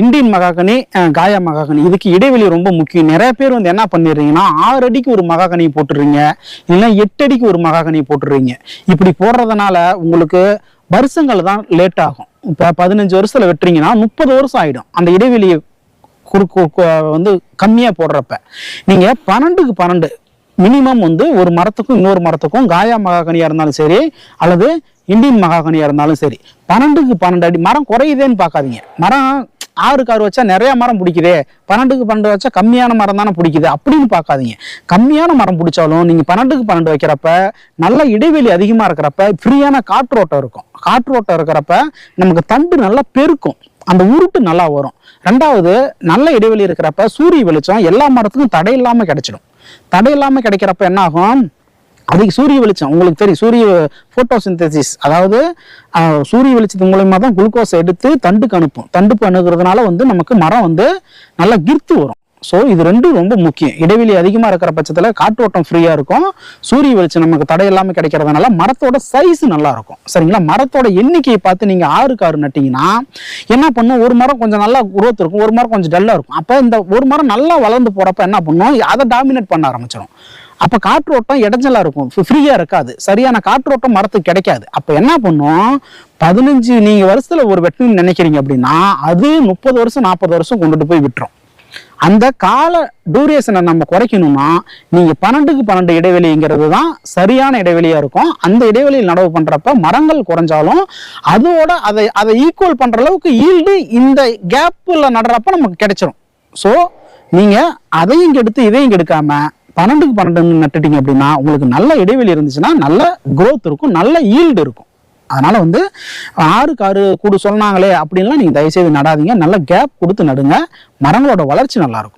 Indian மகாகனி காயா மகாகனி. இதுக்கு இடைவெளி ரொம்ப முக்கியம். நிறைய பேர் வந்து என்ன பண்ணிடுறீங்கன்னா ஆறு அடிக்கு ஒரு மகாகனி போட்டுடுறீங்க. இல்லைன்னா எட்டு அடிக்கு ஒரு மகாகனி போட்டுடுறீங்க. இப்படி போடுறதுனால உங்களுக்கு வருஷங்கள் தான் லேட் ஆகும். இப்போ பதினஞ்சு வருஷத்துல வெட்டுறீங்கன்னா முப்பது வருஷம் ஆகிடும் அந்த இடைவெளியை குறுக்கு வந்து கம்மியாக போடுறப்ப. நீங்கள் பன்னெண்டுக்கு பன்னெண்டு. மினிமம் வந்து ஒரு மரத்துக்கும் இன்னொரு மரத்துக்கும் காயா மகாகனியாக இருந்தாலும் சரி அல்லது இந்தியன் மகாகனியாக இருந்தாலும் சரி பன்னெண்டுக்கு பன்னெண்டு அடி மரம் குறையுதேன்னு பார்க்காதீங்க. மரம் ஆறுக்கு ஆறு வச்சா நிறைய மரம் பிடிக்குதே. பன்னெண்டுக்கு பன்னெண்டு வச்சா கம்மியான மரம் தானே பிடிக்குது? அப்படின்னு பார்க்காதீங்க. கம்மியான மரம் பிடிச்சாலும் நீங்கள் பன்னெண்டுக்கு பன்னெண்டு வைக்கிறப்ப நல்ல இடைவெளி அதிகமாக இருக்கிறப்ப ஃப்ரீயான காற்றோட்டம் இருக்கும். காற்றோட்டம் இருக்கிறப்ப நமக்கு தண்டு நல்லா பெருக்கும். அந்த உருட்டு நல்லா வரும். ரெண்டாவது நல்ல இடைவெளி இருக்கிறப்ப சூரிய வெளிச்சம் எல்லா மரத்துக்கும் தடை இல்லாமல் கிடைச்சிடும். தடை இல்லாமல் கிடைக்கிறப்ப என்ன ஆகும்? அதுக்கு சூரிய வெளிச்சம் உங்களுக்கு தெரியும் சூரிய போட்டோசிந்தசிஸ் அதாவது சூரிய வெளிச்சத்து மூலயமா தான் குளுக்கோஸை எடுத்து தண்டுக்கு அனுப்பும். தண்டுக்கு அணுகிறதுனால வந்து நமக்கு மரம் வந்து நல்லா கிர்த்து வரும். ஸோ இது ரெண்டும் ரொம்ப முக்கியம். இடைவெளி அதிகமாக இருக்கிற பட்சத்தில் காற்றோட்டம் ஃப்ரீயாக இருக்கும். சூரிய வெளிச்சம் நமக்கு தடை இல்லாமல் கிடைக்கிறதுனால மரத்தோட சைஸ் நல்லா இருக்கும். சரிங்களா? மரத்தோட எண்ணிக்கையை பார்த்து நீங்கள் ஆறு காரு நட்டிங்கன்னா என்ன பண்ணும்? ஒரு மரம் கொஞ்சம் நல்லா குரோத் இருக்கும். ஒரு மரம் கொஞ்சம் டல்லாக இருக்கும். அப்போ இந்த ஒரு மரம் நல்லா வளர்ந்து போகிறப்ப என்ன பண்ணும்? அதை டாமினேட் பண்ண ஆரம்பிச்சிடும் அப்போ காற்றோட்டம் இடைஞ்சலா இருக்கும். ஃப்ரீயாக இருக்காது. சரியான காற்றோட்டம் மரத்துக்கு கிடைக்காது. அப்போ என்ன பண்ணும்? பதினஞ்சு நீங்கள் வருஷத்தில் ஒரு வெட்டணும்னு நினைக்கிறீங்க அப்படின்னா அது முப்பது வருஷம் நாற்பது வருஷம் கொண்டுட்டு போய் விட்டுரும். அந்த கால டூரேஷனை நம்ம குறைக்கணும்னா நீங்கள் பன்னெண்டுக்கு பன்னெண்டு இடைவெளிங்கிறது தான் சரியான இடைவெளியாக இருக்கும். அந்த இடைவெளியில் நடவு பண்ணுறப்ப மரங்கள் குறைஞ்சாலும் அதோட அதை அதை ஈக்குவல் பண்ணுற அளவுக்கு ஈல்டு இந்த கேப்பில் நடுறப்ப நமக்கு கிடைச்சிரும். ஸோ நீங்கள் அதையும் கெடுத்து இதையும் கெடுக்காம பன்னெண்டுக்கு பன்னெண்டு நட்டுட்டீங்க அப்படின்னா உங்களுக்கு நல்ல இடைவெளி இருந்துச்சுன்னா நல்ல க்ரோத் இருக்கும் நல்ல ஈல்டு இருக்கும். அதனால வந்து ஆறுக்கு ஆறு கூடு சொன்னாங்களே அப்படின்லாம் நீங்கள் தயவுசெய்து நடாதீங்க. நல்ல கேப் கொடுத்து நடுங்க. மரங்களோட வளர்ச்சி நல்லாயிருக்கும்